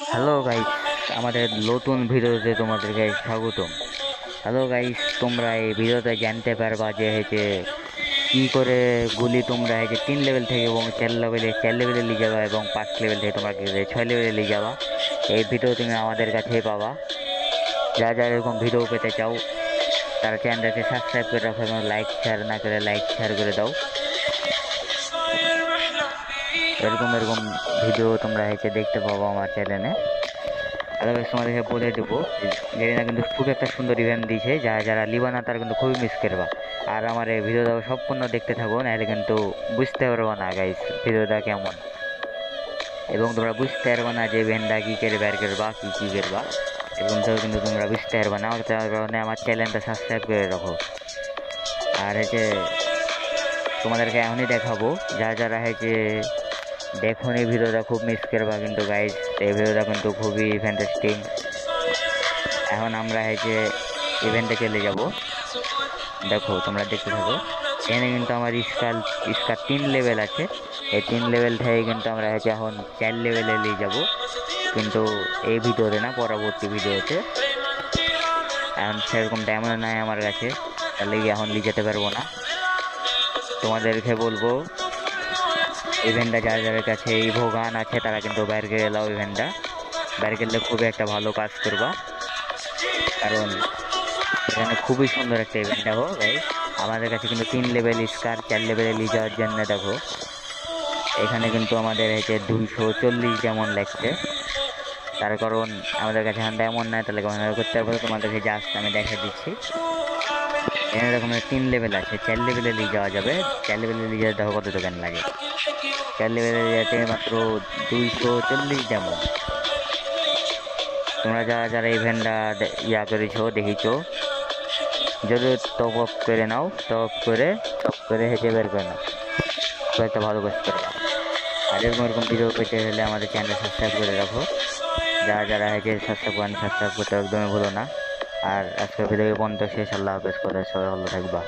Hello guys আমাদের নতুন ভিডিওতে তোমাদেরকে স্বাগতম। হ্যালো গাইস তোমরা এই ভিডিওতে জানতে পারবা যে হচ্ছে কী করে গুলি তোমরা হচ্ছে তিন লেভেল থেকে এবং চার লেভেলে চার লেভেলে নিয়ে যাবা এবং পাঁচ লেভেল থেকে তোমরা ছয় লেভেলে নিয়ে যাবা। এই ভিডিও তুমি আমাদের কাছেই পাবা। যা যা এরকম ভিডিও পেতে চাও, তারা চ্যানেলটাকে সাবস্ক্রাইব করে রাখো এবং লাইক শেয়ার না করে লাইক শেয়ার করে দাও। এরকম এরকম ভিডিও তোমরা হচ্ছে দেখতে পাবো আমার চ্যানেলে আদারওয়াইজ তোমাদেরকে বলে দেবো না কিন্তু খুব একটা সুন্দর ইভেন্ট দিয়েছে যারা যারা লিবা না তারা কিন্তু খুবই মিস করবা। আর আমার এই ভিডিওটা সম্পূর্ণ দেখতে থাকো, নাহলে কিন্তু বুঝতে পারব না গাইস ভিডিওটা কেমন। এবং তোমরা বুঝতে পারবে না যে ইভেন্টটা কী করে বের করবা, কী কী করবা। এবং তো কিন্তু তোমরা বুঝতে পারবে না তার কারণে আমার চ্যানেলটা সাবস্ক্রাইব করে রাখো। আর হচ্ছে তোমাদেরকে এখনই দেখাবো যারা যারা হচ্ছে দেখুন, এই ভিডিওটা খুব মিস করবা কিন্তু গাইজ এই ভিডিওটা কিন্তু খুবই ফ্যান্টাস্টিং এখন আমরা হচ্ছে ইভেন্টে চলে যাব। দেখো, তোমরা দেখতে থাকো। এখানে কিন্তু আমার স্কাল স্কার তিন লেভেল আছে। এই তিন লেভেল থেকে কিন্তু আমরা হচ্ছে এখন চার লেভেলে নিয়ে যাব। কিন্তু এই ভিডিওতে না, পরবর্তী ভিডিওতে। এখন সেরকম ডায়মন্ড নাই আমার কাছে। তাহলে এখন নিয়ে যেতে পারব না। তোমাদেরকে বলব ইভেন্টটা যার যাদের কাছে এই ভোগান আছে, তারা কিন্তু বাইরে গেলাও ইভেন্টটা বাইরে গেলে খুবই একটা ভালো কাজ করবা। কারণ এখানে খুবই সুন্দর একটা ইভেন্ট দেখো ভাই আমাদের কাছে কিন্তু তিন লেভেল স্কার চার লেভেলে নিয়ে যাওয়ার জন্য দেখো। এখানে কিন্তু আমাদের হচ্ছে দুইশো চল্লিশ যেমন লাগছে। তার কারণ আমাদের কাছে এখন এমন নাই, তাহলে করতে পারব তোমাদেরকে জাস্ট আমি দেখা দিচ্ছি। এখানে এরকম তিন লেভেল আছে। চার লেভেলে নিয়ে যাওয়া যাবে। চার লেভেলে নিয়ে যাওয়া দেখো কত দোকান লাগে। চার লেভেলে যেতে মাত্র দুইশো চল্লিশ যেমন তোমরা যারা যারা ইভেন্টটা ইয়া করেছ, দেখিছো, যদি টপ আপ করে নাও টপ আপ করে টপ করে হেঁটে বের করে নাও। খুব একটা ভালো কাজ করে নাও। আর এরকম এরকম ভিডিও পেতে হলে আমাদের চ্যানেল সাবস্ক্রাইব করে রাখো। যারা যারা হয়েছে সাবস্ক্রাইব করেন সাবস্ক্রাইব করতে একদমই ভুলো না। আর আজকের ভিডিও বন্ধ শেষ। আল্লাহ হাফেজ করে সবাই ভালো থাকবা।